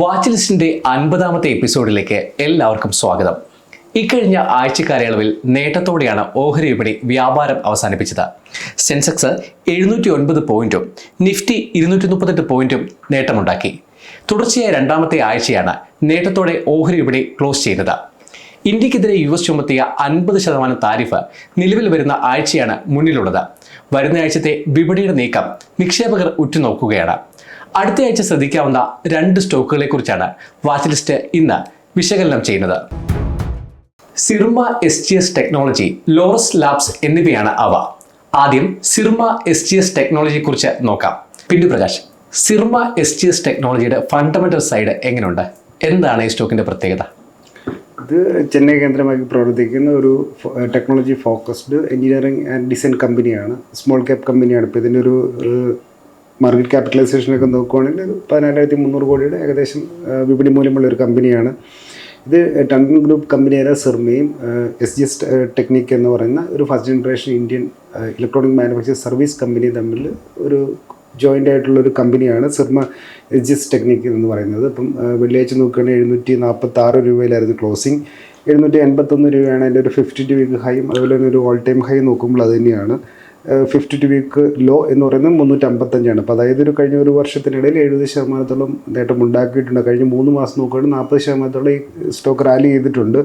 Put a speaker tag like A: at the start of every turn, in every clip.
A: Watch ലിസ്റ്റിന്റെ അൻപതാമത്തെ എപ്പിസോഡിലേക്ക് എല്ലാവർക്കും സ്വാഗതം. ഇക്കഴിഞ്ഞ ആഴ്ചക്കാലയളവിൽ നേട്ടത്തോടെയാണ് ഓഹരി വിപണി വ്യാപാരം അവസാനിപ്പിച്ചത്. സെൻസെക്സ് എഴുന്നൂറ്റി ഒൻപത് പോയിന്റും നിഫ്റ്റി ഇരുന്നൂറ്റി മുപ്പത്തെട്ട് പോയിന്റും നേട്ടമുണ്ടാക്കി. തുടർച്ചയായ രണ്ടാമത്തെ ആഴ്ചയാണ് നേട്ടത്തോടെ ഓഹരി വിപണി ക്ലോസ് ചെയ്തത്. ഇന്ത്യക്കെതിരെ യു എസ് ചുമത്തിയ അൻപത് ശതമാനം താരിഫ് നിലവിൽ വരുന്ന ആഴ്ചയാണ് മുന്നിലുള്ളത്. വരുന്ന ആഴ്ചത്തെ വിപണിയുടെ നീക്കം നിക്ഷേപകർ ഉറ്റുനോക്കുകയാണ്. അടുത്ത ആഴ്ച ശ്രദ്ധിക്കാവുന്ന രണ്ട് സ്റ്റോക്കുകളെ കുറിച്ചാണ് വാച്ച് ലിസ്റ്റ് ഇന്ന് വിശകലനം ചെയ്യുന്നത്. Syrma S G S technology Laurus labs എന്നിവയാണ് അവ. ആദ്യം സിർമ എസ് ജി എസ് ടെക്നോളജിയെ കുറിച്ച് നോക്കാം. Pin Prakash Syrma S G S ടെക്നോളജിയുടെ ഫണ്ടമെന്റൽ സൈഡ് എങ്ങനെയുണ്ട്? എന്താണ് ഈ സ്റ്റോക്കിന്റെ പ്രത്യേകത?
B: ഇത് ചെന്നൈ കേന്ദ്രമാക്കി പ്രവർത്തിക്കുന്ന ഒരു technology focused engineering and design കമ്പനിയാണ് സ്മോൾ ക്യാപ് കമ്പനിയാണ് ഇപ്പോൾ ഇതിന്റെ ഒരു മാർക്കറ്റ് ക്യാപിറ്റലൈസേഷനൊക്കെ നോക്കുകയാണെങ്കിൽ പതിനാലായിരത്തി മുന്നൂറ് കോടിയുടെ ഏകദേശം വിപണി മൂല്യമുള്ള ഒരു കമ്പനിയാണ് ഇത് ടണ്ടൻ ഗ്രൂപ്പ് കമ്പനിയായ സിർമയും എസ് ജി എസ് ടെക്നിക് എന്ന് പറയുന്ന ഒരു first generation Indian electronic manufacture service company തമ്മിൽ ഒരു ജോയിന്റ് ആയിട്ടുള്ള ഒരു കമ്പനിയാണ് Syrma S G S technic എന്ന് പറയുന്നത്. ഇപ്പം വെള്ളിയാഴ്ച നോക്കുകയാണെങ്കിൽ എഴുന്നൂറ്റി നാൽപ്പത്തി ആറ് രൂപയിലായിരുന്നു ക്ലോസിങ് എഴുന്നൂറ്റി എൺപത്തൊന്ന് രൂപയാണ് അതിന്റെ ഒരു ഫിഫ്റ്റി ടു വീക്ക് ഹൈയും അതുപോലെ തന്നെ ഒരു ഓൾ ടൈം ഹൈ നോക്കുമ്പോൾ അത് തന്നെയാണ്. ഫിഫ്റ്റി ടു വീക്ക് ലോ എന്ന് പറയുന്നത് മുന്നൂറ്റി അമ്പത്തഞ്ചാണ് അപ്പോൾ അതായത് ഒരു കഴിഞ്ഞ ഒരു വർഷത്തിനിടയിൽ എഴുപത് ശതമാനത്തോളം നേട്ടം ഉണ്ടാക്കിയിട്ടുണ്ട്. കഴിഞ്ഞ മൂന്ന് മാസം നോക്കുകയാണെങ്കിൽ നാൽപ്പത് ശതമാനത്തോളം ഈ സ്റ്റോക്ക് റാലി ചെയ്തിട്ടുണ്ട്.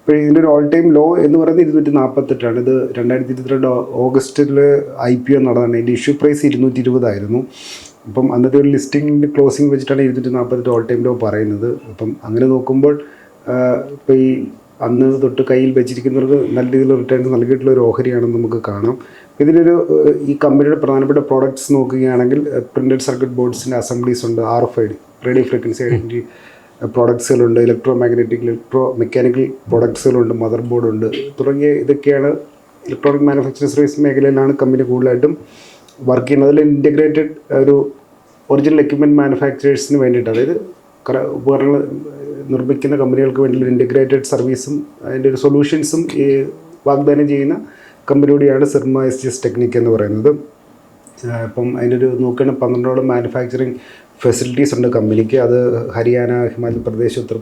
B: ഇപ്പോൾ ഇതിന്റെ ഒരു ഓൾ ടൈം ലോ എന്ന് പറയുന്നത് ഇരുന്നൂറ്റി നാൽപ്പത്തെട്ടാണ് ഇത് രണ്ടായിരത്തി ഇരുപത്തിരണ്ട് ഓഗസ്റ്റിൽ ഐ പി ഒ നടന്നതാണ്. ഇതിന്റെ ഇഷ്യൂ പ്രൈസ് ഇരുന്നൂറ്റി ഇരുപതായിരുന്നു അപ്പം അന്നത്തെ ഒരു ലിസ്റ്റിംഗിന്റെ ക്ലോസിംഗ് വെച്ചിട്ടാണ് ഇരുന്നൂറ്റി നാൽപ്പത്തെട്ട് ഓൾ ടൈം ലോ പറയുന്നത്. അപ്പം അങ്ങനെ നോക്കുമ്പോൾ ഇപ്പോൾ ഈ അന്ന് തൊട്ട് കയ്യിൽ വെച്ചിരിക്കുന്നവർക്ക് നല്ല രീതിയിലുള്ള റിട്ടേൺസ് നൽകിയിട്ടുള്ള ഒരു ഓഹരിയാണെന്ന് നമുക്ക് കാണാം. ഇതിലൊരു ഈ കമ്പനിയുടെ പ്രധാനപ്പെട്ട പ്രോഡക്ട്സ് നോക്കുകയാണെങ്കിൽ പ്രിന്റഡ് സർക്യൂട്ട് ബോർഡ്സിന്റെ അസംബ്ലീസ് ഉണ്ട് R F I D radio frequency identity പ്രോഡക്ട്സുകളുണ്ട് electro magnetic electro mechanical പ്രോഡക്ട്സുകളുണ്ട് മദർ ബോർഡ് ഉണ്ട് തുടങ്ങിയ ഇതൊക്കെയാണ് ഇലക്ട്രോണിക് മാനുഫാക്ചറിംഗ് സർവീസ് മേഖലയിലാണ് കമ്പനി കൂടുതലായിട്ടും വർക്ക് ചെയ്യുന്നത്. അതിൽ ഇന്റഗ്രേറ്റഡ് ഒരു ഒറിജിനൽ എക്യുപ്മെന്റ് മാനുഫാക്ചറേഴ്സിന് വേണ്ടിയിട്ട് അതായത് ഉപകരണങ്ങൾ നിർമ്മിക്കുന്ന കമ്പനികൾക്ക് വേണ്ടിയുള്ള ഇന്റഗ്രേറ്റഡ് സർവീസും അതിന്റെ ഒരു സൊല്യൂഷൻസും ഈ വാഗ്ദാനം ചെയ്യുന്ന കമ്പനിയോടെയാണ് Syrma S G S technic എന്ന് പറയുന്നത്. ഇപ്പം അതിന്റെ ഒരു നോക്കുകയാണെങ്കിൽ പന്ത്രണ്ടോളം മാനുഫാക്ചറിങ് ഫെസിലിറ്റീസ് ഉണ്ട് കമ്പനിക്ക്. അത് ഹരിയാന ഹിമാചൽ പ്രദേശ് ഉത്തർ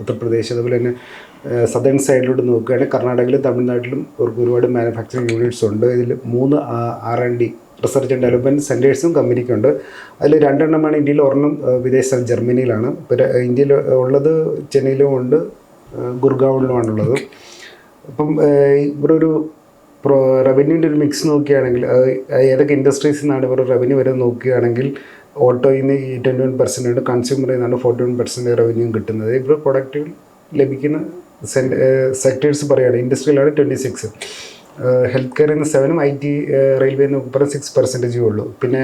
B: ഉത്തർപ്രദേശ് അതുപോലെ തന്നെ സദേൺ സൈഡിലോട്ട് നോക്കുകയാണെങ്കിൽ കർണാടകയിലും തമിഴ്നാട്ടിലും അവർക്ക് ഒരുപാട് മാനുഫാക്ചറിങ് യൂണിറ്റ്സ് ഉണ്ട്. ഇതിൽ മൂന്ന് R and D research and development സെന്റേഴ്സും കമ്പനിക്കുണ്ട്. അതിൽ രണ്ടെണ്ണമാണ് ഇന്ത്യയിൽ ഒരെണ്ണം വിദേശ ജർമ്മനിയിലാണ്. ഇപ്പോൾ ഇന്ത്യയിൽ ഉള്ളത് ചെന്നൈയിലും ഉണ്ട് ഗുർഗാവിലുമാണുള്ളത് അപ്പം ഇവിടെ ഒരു പ്രോ റവന്യൂവിന്റെ ഒരു മിക്സ് നോക്കുകയാണെങ്കിൽ അത് ഏതൊക്കെ ഇൻഡസ്ട്രീസിൽ നിന്നാണ് ഇവർ റവന്യൂ വരെ നോക്കുകയാണെങ്കിൽ ഓട്ടോയിൽ നിന്ന് ട്വന്റി വൺ പെർസെന്റ് ഉണ്ട് കൺസ്യൂമറിൽ നിന്നാണ് ഫോർട്ടി വൺ പെർസെന്റ് റവന്യൂ കിട്ടുന്നത് ഇവർ പ്രൊഡക്റ്റുകൾ ലഭിക്കുന്ന സെക്ടേഴ്സ് പറയുകയാണ് ഇൻഡസ്ട്രിയിലാണ് ട്വന്റി സിക്സ് ഹെൽത്ത് കെയറിൽ നിന്ന് സെവനും ഐ ടി റെയിൽവേ പറഞ്ഞാൽ സിക്സ് പെർസെന്റേജേ ഉള്ളൂ. പിന്നെ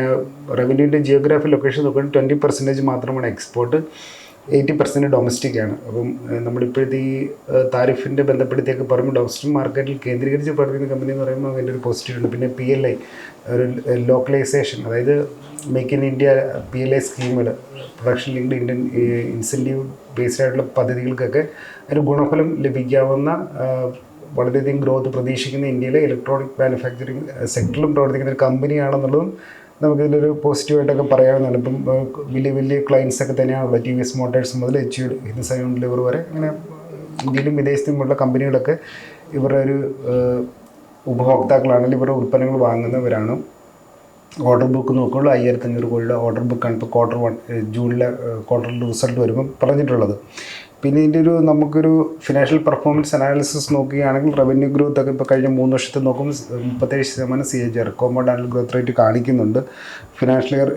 B: റവന്യൂവിന്റെ ജിയോഗ്രാഫി ലൊക്കേഷൻ നോക്കുകയാണെങ്കിൽ ട്വന്റി പെർസെന്റേജ് മാത്രമാണ് എക്സ്പോർട്ട് എയ്റ്റി പെർസെന്റ് ഡൊമസ്റ്റിക് ആണ് അപ്പം നമ്മളിപ്പോഴത്തെ ഈ താരിഫിന്റെ ബന്ധപ്പെടുത്തിയൊക്കെ പറയുമ്പോൾ ഡൊമസ്റ്റിക് മാർക്കറ്റിൽ കേന്ദ്രീകരിച്ച് പ്രവർത്തിക്കുന്ന കമ്പനി എന്ന് പറയുമ്പോൾ അതിന്റെ ഒരു പോസിറ്റീവ് ഉണ്ട്. പിന്നെ പി എൽ ഐ ഒരു ലോക്കലൈസേഷൻ അതായത് make in India P L I സ്കീമുകൾ production linked Indian incentive based ആയിട്ടുള്ള പദ്ധതികൾക്കൊക്കെ ഒരു ഗുണഫലം ലഭിക്കാവുന്ന വളരെയധികം ഗ്രോത്ത് പ്രതീക്ഷിക്കുന്ന ഇന്ത്യയിലെ ഇലക്ട്രോണിക് മാനുഫാക്ചറിങ് സെക്ടറിലും പ്രവർത്തിക്കുന്ന ഒരു കമ്പനിയാണെന്നുള്ളതും നമുക്കിതിലൊരു പോസിറ്റീവായിട്ടൊക്കെ പറയാവുന്നതാണ്. ഇപ്പം വലിയ വലിയ ക്ലയൻസ് ഒക്കെ തന്നെയാണുള്ളത്. ടി വി എസ് മോട്ടേഴ്സ് മുതൽ എച്ച് യു സൈൻ ലിവർ വരെ അങ്ങനെ ഇന്ത്യയിലും വിദേശത്തുമുള്ള കമ്പനികളൊക്കെ ഇവരുടെ ഒരു ഉപഭോക്താക്കളാണ് ഇവരുടെ ഉൽപ്പന്നങ്ങൾ വാങ്ങുന്നവരാണ്. ഓർഡർ ബുക്ക് നോക്കുകയുള്ളൂ അയ്യായിരത്തി അഞ്ഞൂറ് കോടിയുടെ ഓർഡർ ബുക്കാണ് ഇപ്പോൾ ക്വാർട്ടർ വൺ ജൂണിലെ ക്വാർട്ടറിൽ റിസൾട്ട് വരുമ്പോൾ പറഞ്ഞിട്ടുള്ളത്. പിന്നെ ഇതിന്റെ ഒരു നമുക്കൊരു ഫിനാൻഷ്യൽ പെർഫോമൻസ് അനാലിസിസ് നോക്കുകയാണെങ്കിൽ റവന്യൂ ഗ്രോത്ത് ഒക്കെ ഇപ്പോൾ കഴിഞ്ഞ മൂന്ന് വർഷത്തെ നോക്കുമ്പോൾ മുപ്പത്തേഴ് ശതമാനം C H R compound annual growth rate കാണിക്കുന്നുണ്ട്. ഫിനാൻഷ്യൽ ഇയർ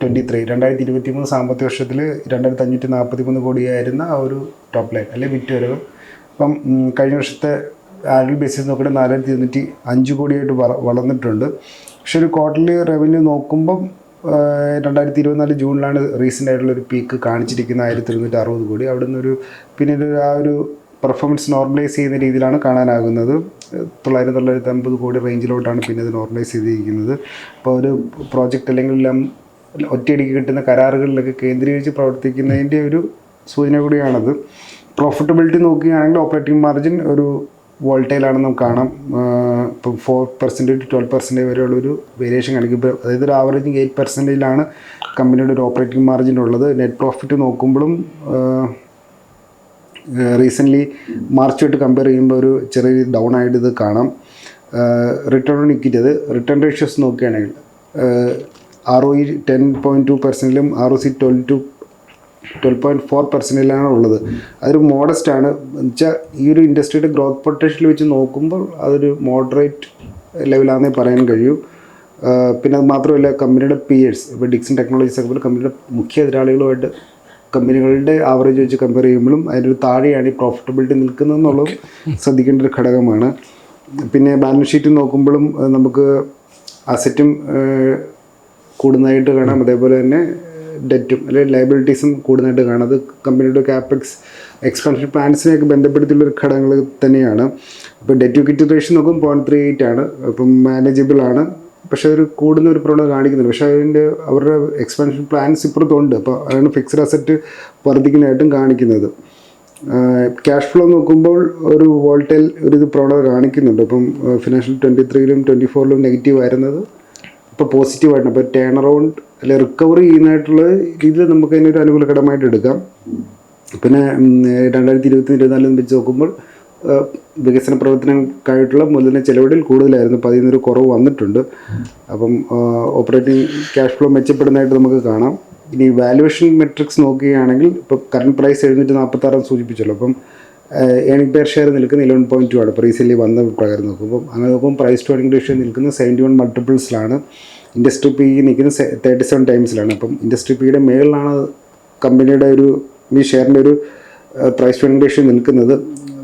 B: ട്വന്റി ത്രീ രണ്ടായിരത്തി ഇരുപത്തി മൂന്ന് സാമ്പത്തിക വർഷത്തിൽ രണ്ടായിരത്തി അഞ്ഞൂറ്റി നാൽപ്പത്തി മൂന്ന് കോടിയായിരുന്ന ആ ഒരു ടോപ്പ് ലൈൻ അല്ലെങ്കിൽ വിറ്റ് വരവ് ഇപ്പം കഴിഞ്ഞ വർഷത്തെ ആനുവൽ ബേസിസ് നോക്കിയിട്ട് നാലായിരത്തി ഇരുന്നൂറ്റി അഞ്ച് കോടിയായിട്ട് വള വളർന്നിട്ടുണ്ട്. പക്ഷെ ഒരു ക്വാർട്ടർലി റവന്യൂ നോക്കുമ്പം രണ്ടായിരത്തി ഇരുപത്തിനാല് ജൂണിലാണ് റീസെന്റ് ആയിട്ടുള്ള ഒരു പീക്ക് കാണിച്ചിരിക്കുന്ന ആയിരത്തി ഇരുന്നൂറ്റി അറുപത് കോടി. അവിടെ നിന്നൊരു പിന്നീട് ആ ഒരു പെർഫോമൻസ് നോർമലൈസ് ചെയ്യുന്ന രീതിയിലാണ് കാണാനാകുന്നത്. തൊള്ളായിരത്തി തൊള്ളായിരത്തി അമ്പത് കോടി റേഞ്ചിലോട്ടാണ് പിന്നെ ഇത് നോർമലൈസ് ചെയ്തിരിക്കുന്നത്. അപ്പോൾ ഒരു പ്രോജക്റ്റ് അല്ലെങ്കിൽ ഒറ്റയടിക്ക് കിട്ടുന്ന കരാറുകളിലൊക്കെ കേന്ദ്രീകരിച്ച് പ്രവർത്തിക്കുന്നതിന്റെ ഒരു സൂചന കൂടിയാണത്. പ്രോഫിറ്റബിലിറ്റി നോക്കുകയാണെങ്കിൽ ഓപ്പറേറ്റിംഗ് മാർജിൻ ഒരു വോൾട്ടൈലാണെന്ന് നമുക്ക് കാണാം. ഇപ്പം ഫോർ പെർസെന്റേജ് ട്വൽവ് പെർസെന്റേജ് വരെയുള്ളൊരു വേരിയേഷൻ കാണിക്കും. ഇപ്പോൾ അതായത് ഒരു ആവറേജിങ് എയ്റ്റ് പെർസെന്റേജിലാണ് കമ്പനിയുടെ ഒരു ഓപ്പറേറ്റിംഗ് മാർജിൻ ഉള്ളത്. നെറ്റ് പ്രോഫിറ്റ് നോക്കുമ്പോഴും റീസെന്റ്ലി മാർച്ച് തൊട്ട് കമ്പയർ ചെയ്യുമ്പോൾ ഒരു ചെറിയ ഡൗൺ ആയിട്ട് ഇത് കാണാം. റിട്ടേൺ ഓൺ ഇക്വിറ്റി അത് റിട്ടേൺ റേഷ്യോസ് നോക്കുകയാണെങ്കിൽ R O E ten point two പെർസെന്റിലും R O C twelve to twelve point four പെർസെന്റിലാണ് ഉള്ളത്. അതൊരു മോഡസ്റ്റ് ആണ്. എന്നുവെച്ചാൽ ഈ ഒരു ഇൻഡസ്ട്രിയുടെ ഗ്രോത്ത് പൊട്ടൻഷ്യൽ വെച്ച് നോക്കുമ്പോൾ അതൊരു മോഡറേറ്റ് ലെവലാണെന്നേ പറയാൻ കഴിയൂ. പിന്നെ അത് മാത്രമല്ല കമ്പനിയുടെ പിയേഴ്സ് ഇപ്പോൾ ഡിക്സൺ ടെക്നോളജീസ് ഒക്കെ പോലെ കമ്പനിയുടെ മുഖ്യ എതിരാളികളുമായിട്ട് കമ്പനികളുടെ ആവറേജ് വെച്ച് കമ്പയർ ചെയ്യുമ്പോഴും അതിനൊരു താഴെയാണ് ഈ പ്രോഫിറ്റബിലിറ്റി നിൽക്കുന്നത് നിൽക്കുന്നതെന്നുള്ളത് ശ്രദ്ധിക്കേണ്ട ഒരു ഘടകമാണ്. പിന്നെ ബാലൻസ് ഷീറ്റ് നോക്കുമ്പോഴും നമുക്ക് അസറ്റും കൂടുന്നതായിട്ട് കാണാം. അതേപോലെ തന്നെ ഡെറ്റും അല്ലെങ്കിൽ ലയബിലിറ്റീസും കൂടുതലായിട്ട് കാണുന്നത് കമ്പനിയുടെ ക്യാപെക്സ് എക്സ്പാൻഷൻ പ്ലാൻസിനെയൊക്കെ ബന്ധപ്പെടുത്തിയുള്ള ഒരു ഘടകങ്ങൾ തന്നെയാണ്. ഇപ്പോൾ ഡെറ്റ് ഇക്വിറ്റി റേഷൻ നോക്കും പോയിന്റ് ത്രീ എയ്റ്റ് ആണ്. അപ്പം മാനേജബിൾ ആണ്. പക്ഷേ ഒരു കൂടുന്ന ഒരു പ്രവണത കാണിക്കുന്നുണ്ട് പക്ഷേ അതിന്റെ അവരുടെ എക്സ്പാൻഷൻ പ്ലാൻസ് ഇപ്പുറത്തുണ്ട്. അപ്പോൾ അതാണ് ഫിക്സഡ് അസറ്റ് വർദ്ധിക്കുന്നതായിട്ടും കാണിക്കുന്നത്. ക്യാഷ് ഫ്ലോ നോക്കുമ്പോൾ ഒരു വോൾട്ടൈൽ ഒരു ഇത് പ്രവണത കാണിക്കുന്നുണ്ട്. അപ്പം ഫിനാൻഷ്യൽ ട്വന്റി ത്രീയിലും ട്വന്റി ഫോറിലും നെഗറ്റീവ് ആയിരുന്നത്. ഇപ്പോൾ പോസിറ്റീവായിട്ടുണ്ട് അപ്പോൾ ടേൺ അറൗണ്ട് അല്ലെ റിക്കവർ ചെയ്യുന്നതായിട്ടുള്ള രീതിയിൽ നമുക്ക് അതിനൊരു അനുകൂല ഘടമായിട്ട് എടുക്കാം. പിന്നെ രണ്ടായിരത്തി ഇരുപത്തി ഇരുപത്തിനാലിൽ വെച്ച് നോക്കുമ്പോൾ വികസന പ്രവർത്തനങ്ങൾക്കായിട്ടുള്ള മൂലധന ചെലവിടിൽ കൂടുതലായിരുന്നു. അപ്പോൾ അതിൽ നിന്നൊരു കുറവ് വന്നിട്ടുണ്ട്. അപ്പം ഓപ്പറേറ്റിംഗ് ക്യാഷ് ഫ്ലോ മെച്ചപ്പെടുന്നതായിട്ട് നമുക്ക് കാണാം. ഇനി വാലുവേഷൻ മെട്രിക്സ് നോക്കുകയാണെങ്കിൽ ഇപ്പോൾ കറണ്ട് പ്രൈസ് എഴുന്നൂറ്റി നാൽപ്പത്താറ് സൂചിപ്പിച്ചല്ലോ. അപ്പം ഏണിംഗ് പേർ ഷെയർ നിൽക്കുന്ന ഇലവൻ പോയിന്റ് ടു ആണ്. റീസെന്റ്ലി വന്ന പ്രകാരം നോക്കുമ്പോൾ അങ്ങനെ നോക്കുമ്പോൾ പ്രൈസ് ടു ഏണിംഗ് റേഷ്യോ നിൽക്കുന്ന സെവന്റി വൺ മൾട്ടിപ്പിൾസിലാണ് ഇൻഡസ്ട്രി പി നിൽക്കുന്ന തേർട്ടി സെവൻ ടൈംസിലാണ് അപ്പം ഇൻഡസ്ട്രി പിയുടെ മേളിലാണ് കമ്പനിയുടെ ഒരു ഈ ഷെയറിന്റെ ഒരു പ്രൈസ് ഫെൻഡേഷൻ നിൽക്കുന്നത്.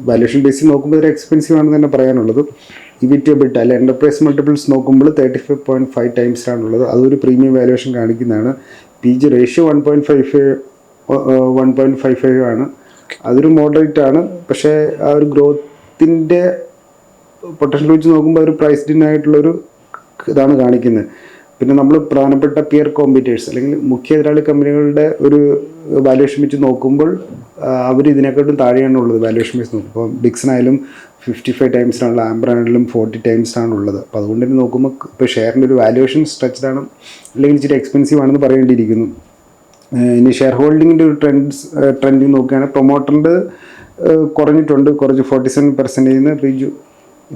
B: വാല്യൂഷൻ ബേസിൽ നോക്കുമ്പോൾ ഒരു എക്സ്പെൻസീവ് ആണെന്ന് തന്നെ പറയാനുള്ളത്. ഇവിറ്റി ബിട്ട് അല്ല എന്റർപ്രൈസ് മൾട്ടിപ്പിൾസ് നോക്കുമ്പോൾ തേർട്ടി ഫൈവ് പോയിന്റ് ഫൈവ് ടൈംസിലാണുള്ളത് അതൊരു പ്രീമിയം വാല്യൂഷൻ കാണിക്കുന്നതാണ്. P G ratio one point five five one point five five ആണ്. അതൊരു മോഡറേറ്റ് ആണ്. പക്ഷേ ആ ഒരു ഗ്രോത്തിന്റെ പൊട്ടൻഷ്യൽ വെച്ച് നോക്കുമ്പോൾ ഒരു പ്രൈസ് ഡിൻ ആയിട്ടുള്ളൊരു ഇതാണ് കാണിക്കുന്നത്. പിന്നെ നമ്മൾ പ്രധാനപ്പെട്ട പിയർ കോമ്പറ്റേഴ്സ് അല്ലെങ്കിൽ മുഖ്യ എതിരാളി കമ്പനികളുടെ ഒരു വാല്യുവേഷൻ വെച്ച് നോക്കുമ്പോൾ അവർ ഇതിനെക്കാട്ടും താഴെയാണ് ഉള്ളത് വാല്യുവേഷൻ വെച്ച് നോക്കും ഇപ്പോൾ ഡിക്സൺ ആയാലും ഫിഫ്റ്റി ഫൈവ് ടൈംസിനാണുള്ളത് ആംബർ ഫോർട്ടി ടൈംസിനാണ് ഉള്ളത്. അപ്പോൾ അതുകൊണ്ട് തന്നെ നോക്കുമ്പോൾ ഇപ്പോൾ ഷെയറിന്റെ ഒരു വാല്യുവേഷൻ സ്ട്രക്ചഡ് ആണ് അല്ലെങ്കിൽ ഇച്ചിരി എക്സ്പെൻസീവ് ആണെന്ന് പറയേണ്ടിയിരിക്കുന്നു. ഇനി ഷെയർ ഹോൾഡിങ്ങിന്റെ ഒരു ട്രെൻഡ്സ് ട്രെൻഡിങ് നോക്കുകയാണെങ്കിൽ പ്രൊമോട്ടറിന്റെ കുറഞ്ഞിട്ടുണ്ട്. കുറച്ച് ഫോർട്ടി സെവൻ പെർസെന്റേജിൽ നിന്ന്